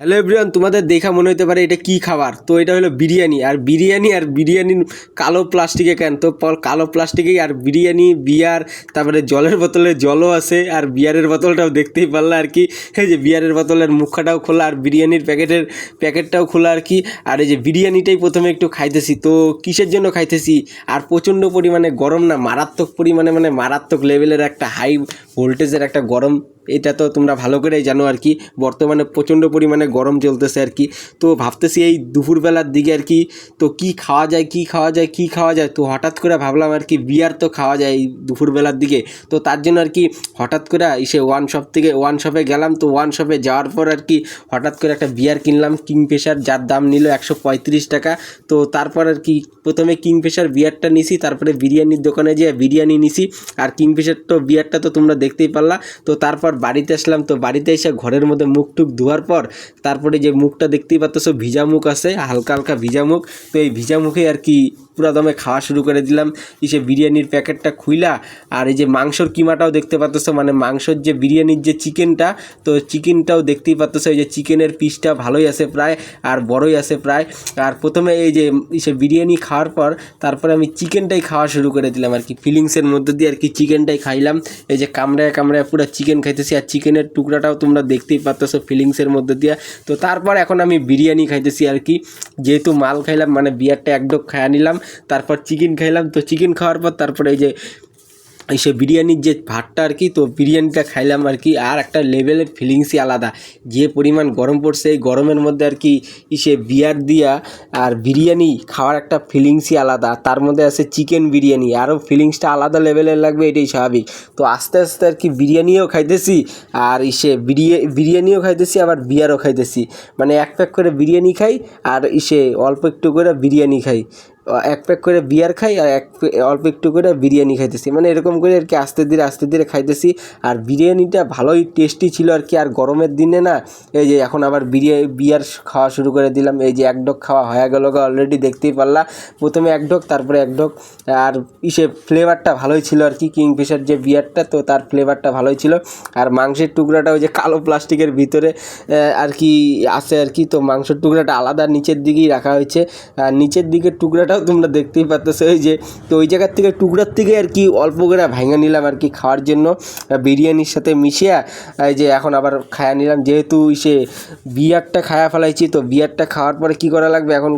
Hello everyone তোমাদের দেখা মনে হতে পারে এটা কি খাবার? তো এটা হলো বিরিয়ানি, আর বিরিয়ানি, আর বিরিয়ানির কালো প্লাস্টিকে কেন? তো কালো প্লাস্টিকেই আর বিরিয়ানি, বিয়ার, তারপরে জলের বোতলে জলও আছে, আর বিয়ারের বোতলটাও দেখতেই পারলে আর কি। এই যে বিয়ারের বোতলের মুখাটাও খোলা, আর বিরিয়ানির প্যাকেটের, প্যাকেটটাও খোলা আর কি। আর এই যে বিরিয়ানিটাই প্রথমে একটু খাইতেছি, তো কিসের জন্য খাইতেছি? আর প্রচণ্ড পরিমাণে গরম না, মারাত্মক পরিমাণে মানে মারাত্মক লেভেলের একটা হাই ভোল্টেজের একটা গরম এটা তো তোমরা ভালো করেই জানো আর কি। বর্তমানে প্রচণ্ড পরিমাণে গরম চলতেছে আর কি। তো ভাবতেছি এই দুপুরবেলার দিকে আর কি, তো কি খাওয়া যায়, কি খাওয়া যায়, কি খাওয়া যায়? তো হঠাৎ করে ভাবলাম আর কি বিয়ার তো খাওয়া যায় এই দুপুরবেলার দিকে। তো তার জন্য আর কি হঠাৎ করে এসে ওয়ান শপ থেকে ওয়ান শপে গেলাম। তো ওয়ান শপে যাওয়ার পর আর কি হঠাৎ করে একটা বিয়ার কিনলাম। কিংফিশার যার দাম নিল একশো পঁয়ত্রিশ টাকা। তো তারপর আর কি প্রথমে কিংফিশার বিয়ারটা নিছি, তারপরে বিরিয়ানির দোকানে যেয়ে বিরিয়ানি নিছি। আর কিংফিশার তো বিয়ারটা তো তোমরা দেখতেই পারলা। তো তারপর বাড়িতে আসলাম, তো বাড়িতে এসে ঘরের মধ্যে মুখ টুক ধোয়ার পর তারপরে যে মুখটা দেখতেই পাচ্ছ ভিজা মুখ আছে, হালকা হালকা ভিজা মুখ। তো এই ভিজা মুখে আর কি পুরো দমে খাওয়া শুরু করে দিলাম। ইসে বিরিয়ানির প্যাকেটটা খুইলা, আর এই যে মাংসর কিমাটাও দেখতে পাচ্ছ মানে মাংসর যে বিরিয়ানির যে চিকেনটা, তো চিকেনটাও দেখতেই পাচ্ছ এই যে চিকেনের পিসটা ভালোই আছে প্রায়, আর বড়ই আছে প্রায়। আর প্রথমে এই যে ইসে বিরিয়ানি খাওয়ার পর, তারপরে আমি চিকেনটাই খাওয়া শুরু করে দিলাম আর কি। ফিলিংসের মধ্যে দিয়ে আর কি চিকেনটাই খাইলাম। এই যে কামড়ায় কামড়ায় পুরো চিকেন খাইতেছি, আর চিকেনের টুকরাটাও তোমরা দেখতেই পাচ্ছ ফিলিংসের মধ্যে দিয়ে। তো তারপর এখন আমি বিরিয়ানি খাইতেছি আর কি। যেহেতু মাল খাইলাম মানে বিয়ারটা এক খাইয়া নিলাম। তারপর চিকেন খাইলাম। তো চিকেন খাওয়ার পর তারপরে এই যে, এই সে বিরিয়ানির যে ভাতটা আর কি, তো বিরিয়ানিটা খাইলাম আর কি। আর একটা লেভেলের ফিলিংসই আলাদা। যে পরিমাণ গরম পড়ছে, এই গরমের মধ্যে আর কি সে বিয়ার দিয়া আর বিরিয়ানি খাওয়ার একটা ফিলিংসই আলাদা। তার মধ্যে আছে চিকেন বিরিয়ানি। আরও ফিলিংসটা আলাদা লেভেলের লাগবে, এটাই স্বাভাবিক। তো আস্তে আস্তে আর কি বিরিয়ানিও খাইতেছি, আর ইসে বিরিয়া, বিরিয়ানিও খাইতেছি, আবার বিয়ারও খাইতেছি। মানে এক প্যাক করে বিরিয়ানি খাই, আর ইসে অল্প একটু করে বিরিয়ানি খাই। এক প্যাক করে বিয়ার খাই আর এক অল্প একটু করে বিরিয়ানি খাইতেছি। মানে এরকম করে আর কি আস্তে ধীরে আস্তে ধীরে খাইতেছি। আর বিরিয়ানিটা ভালোই টেস্টি ছিল আর কি। আর গরমের দিনে না, এই যে এখন আবার বিরিয়ানি বিয়ার খাওয়া শুরু করে দিলাম। এই যে এক ডোক খাওয়া হয়ে গেল অলরেডি দেখতেই পারলা। প্রথমে এক ডোক তারপরে এক ডোক আর ইসে ফ্লেভারটা ভালোই ছিল আর কি। কিংফিশার যে বিয়ারটা, তো তার ফ্লেভারটা ভালোই ছিল। আর মাংসের টুকরাটা ওই যে কালো প্লাস্টিকের ভিতরে আর কি আছে আর কি। তো মাংসের টুকরাটা আলাদা নিচের দিকেই রাখা হয়েছে। আর নিচের দিকের টুকরাটাও তোমরা দেখতেই পাচ্ছ ওই যে, তো ওই জায়গার থেকে, টুকরার থেকে আর কি অল্প করে ভেঙে নিলাম আর কি খাওয়ার জন্য। বিরিয়ানির সাথে মিশিয়ে, এই যে এখন আবার খায়া নিলাম। যেহেতু সে বিয়ারটা খায়া ফেলাইছি, তো বিয়ারটা খাওয়ার পরে কি করা লাগবে? এখন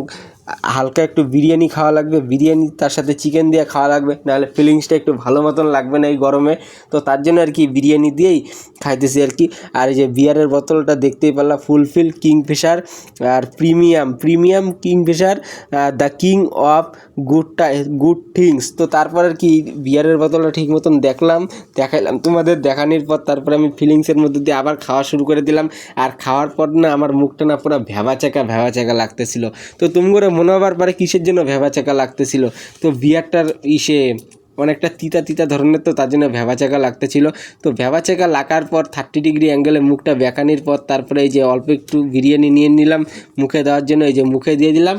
হালকা একটু বিরিয়ানি খাওয়া লাগবে, বিরিয়ানি তার সাথে চিকেন দিয়ে খাওয়া লাগবে, নাহলে ফিলিংসটা একটু ভালো মতন লাগবে না এই গরমে। তো তার জন্য আর কি বিরিয়ানি দিয়েই খাইতেছি আর কি। আর এই যে বিয়ারের বোতলটা দেখতেই পারলাম fulfil Kingfisher R premium premium Kingfisher the king of good tie good things তো তারপর আর কি বিয়ারের বোতলটা ঠিক মতন দেখলাম, দেখাইলাম তোমাদের, দেখানোর পর তারপরে আমি ফিলিংসের মধ্যে দিয়ে আবার খাওয়া শুরু করে দিলাম। আর খাওয়ার পর না আমার মুখটা না পুরো ভেবা চাকা ভেবা চাকা লাগতেছিল। তো তুমি করে মনে হবার পরে কিসের জন্য ভেবা চাকা লাগতেছিল? তো বিয়ারটার ইসে অনেকটা তিতা তিতা ধরনের তো তার জন্য ভেবা চাকা লাগতেছিল। তো ভেবা চাকা লাগার পর থার্টি ডিগ্রি অ্যাঙ্গেলে মুখটা বেঁকানির পর তারপরে এই যে অল্প একটু বিরিয়ানি নিয়ে নিলাম, মুখে দেওয়ার জন্য এই যে মুখে দিয়ে দিলাম।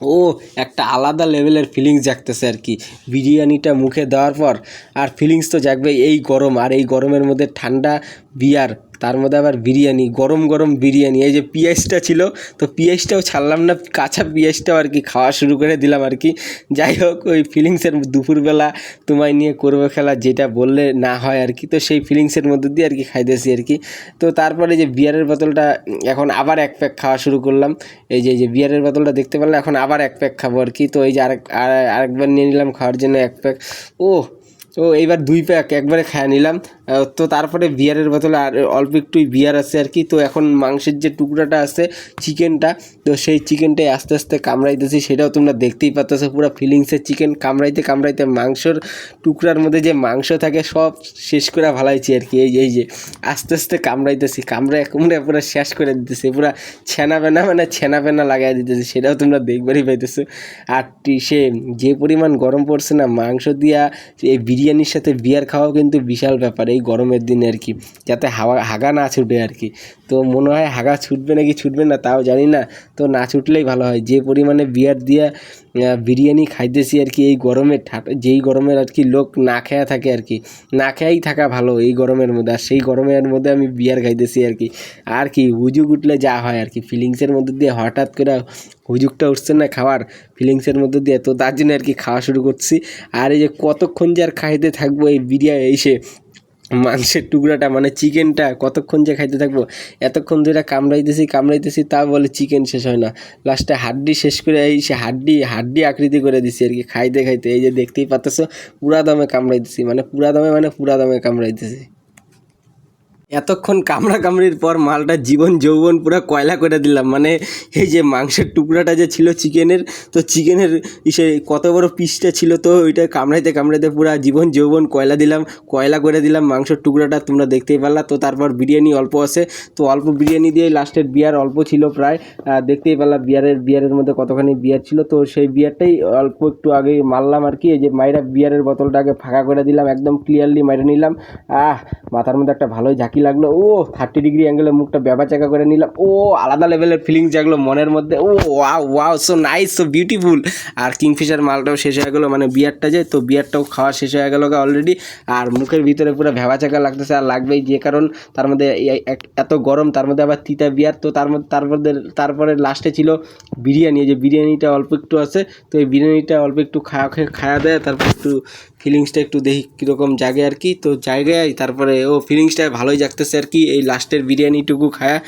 ও, একটা আলাদা লেভেলের ফিলিংস জাগতেছে আর কি। বিরিয়ানিটা মুখে দেওয়ার পর আর ফিলিংস তো জাগবে এই গরম। আর এই গরমের মধ্যে ঠান্ডা বিয়ার তার মধ্যে আবার বিরিয়ানি, গরম গরম বিরিয়ানি। এই যে পিঁয়াজটা ছিল, তো পিঁয়াজটাও ছাড়লাম না, কাঁচা পিঁয়াজটাও আর কি খাওয়া শুরু করে দিলাম আর কি। যাই হোক, ওই ফিলিংসের দুপুরবেলা তোমায় নিয়ে করবে খেলা, যেটা বললে না হয় আর কি। তো সেই ফিলিংসের মধ্যে দিয়ে আর কি খাইতেছি আর কি। তো তারপরে যে বিয়ারের বোতলটা, এখন আবার এক প্যাক খাওয়া শুরু করলাম। এই যে যে বিয়ারের বোতলটা দেখতে পারলাম এখন আবার এক প্যাক খাব আর কি। তো এই যে আরেক আর- আরেকবার নিয়ে নিলাম খাওয়ার জন্য এক প্যাক ও তো এইবার দুই প্যাক একবারে খাওয়া নিলাম। তো তারপরে বিয়ারের বোতলে আর অল্প একটুই বিয়ার আছে আর কি। তো এখন মাংসের যে টুকরাটা আছে, চিকেনটা, তো সেই চিকেনটাই আস্তে আস্তে কামড়াইতেছি, সেটাও তোমরা দেখতেই পাচ্ছ পুরো ফিলিংসের চিকেন কামড়াইতে কামড়াইতে মাংসর টুকরার মধ্যে যে মাংস থাকে, সব শেষ করে ভালাইছি আর কি। এই এই যে আস্তে আস্তে কামড়াইতেছি, কামড়ায় কামড়ায় পুরো শেষ করে দিতেছি, পুরো ছেনা বেনা মানে ছেনা বেনা লাগাই দিতেছি, সেটাও তোমরা দেখবারই পাইতেছো। আর সে যে পরিমাণ গরম পড়ছে না, মাংস দিয়া এই বিরিয়ানির সাথে বিয়ার খাওয়াও কিন্তু বিশাল ব্যাপার। এই গরমের দিনে আর কি, যাতে হাওয়া, হাগা না ছুটে আর কি। তো মনে হয় হাগা ছুটবে নাকি ছুটবে না তাও জানি না। তো না ছুটলেই ভালো হয়। যে পরিমাণে বিয়ার দিয়া বিরিয়ানি খাইতেছি আর কি এই গরমে যেই গরমের আর কি লোক না খেয়া থাকে আর কি, না খেয়াই থাকা ভালো এই গরমের মধ্যে। আর সেই গরমের মধ্যে আমি বিয়ার খাইতেছি আর কি। আর কি হুজুক উঠলে যা হয় আর কি। ফিলিংসের মধ্যে দিয়ে হঠাৎ করে হুজুকটা উঠছে না খাওয়ার ফিলিংসের মধ্যে দিয়ে। তো তার জন্য আর কি খাওয়া শুরু করছি। আর এই যে কতক্ষণ যে আর খাইতে থাকব এই বিরিয়ানি এসে মাংসের টুকরাটা মানে চিকেনটা কতক্ষণ যে খাইতে থাকব, এতক্ষণ ধরে কামড়াইতেছি কামড়াইতেছি, তা বলে চিকেন শেষ হয় না। লাস্টে হাড্ডি শেষ করে এই সে হাড্ডি হাড্ডি আকৃতি করে দিছি আর কি, খাইতে খাইতে। এই যে দেখতেই পাতেছো পুরা দামে কামড়াইতেছি মানে পুরা দামে মানে পুরা দামে কামড়াইতেছি। এতক্ষণ কামড়া কামড়ির পর মালটা জীবন যৌবন পুরো কয়লা করে দিলাম। মানে এই যে মাংসের টুকরাটা যে ছিল চিকেনের, তো চিকেনের ইসে কত বড় পিসটা ছিল, তো ওইটা কামড়াইতে কামড়াইতে পুরো জীবন যৌবন কয়লা দিলাম, কয়লা করে দিলাম মাংসের টুকরাটা, তোমরা দেখতেই পারলা। তো তারপর বিরিয়ানি অল্প আছে, তো অল্প বিরিয়ানি দিয়ে লাস্টের বিয়ার অল্প ছিল প্রায়। দেখতেই পারলাম বিয়ারের বিয়ারের মধ্যে কতখানি বিয়ার ছিল, তো সেই বিয়ারটাই অল্প একটু আগে মারলাম আর কি, এই যে মাইরা বিয়ারের বোতলটা আগে ফাঁকা করে দিলাম, একদম ক্লিয়ারলি মাইরে নিলাম। আহ, মাথার মধ্যে একটা ভালোই ঝাঁকি লাগল? ও থার্টি ডিগ্রি অ্যাঙ্গেলে মুখটা ব্যাবা চাকা করে নিলাম। ও, আলাদা লেভেলের ফিলিংস জাগলো মনের মধ্যে। ও wow wow so nice so beautiful আর কিংফিশার মালটাও শেষ হয়ে গেলো মানে বিয়ারটা যে, তো বিয়ারটাও খাওয়া শেষ হয়ে গেলো অলরেডি আর মুখের ভিতরে পুরো ভেবা চাকা লাগতেছে, আর লাগবেই যে কারণ তার মধ্যে এত গরম, তার মধ্যে আবার তিতা বিয়ার তো তার মধ্যে তার মধ্যে, তারপরে লাস্টে ছিল বিরিয়ানি। যে বিরিয়ানিটা অল্প একটু আছে, তো এই বিরিয়ানিটা অল্প একটু খাওয়া খেয়ে খাওয়া দেয়, তারপর একটু ফিলিংসটা একটু দেখি কীরকম জাগে আর কি। তো জায়গায় তারপরে, ও ফিলিংসটা ভালোই জাগতেছে আর কি। এই লাস্টের বিরিয়ানিটুকু খায়া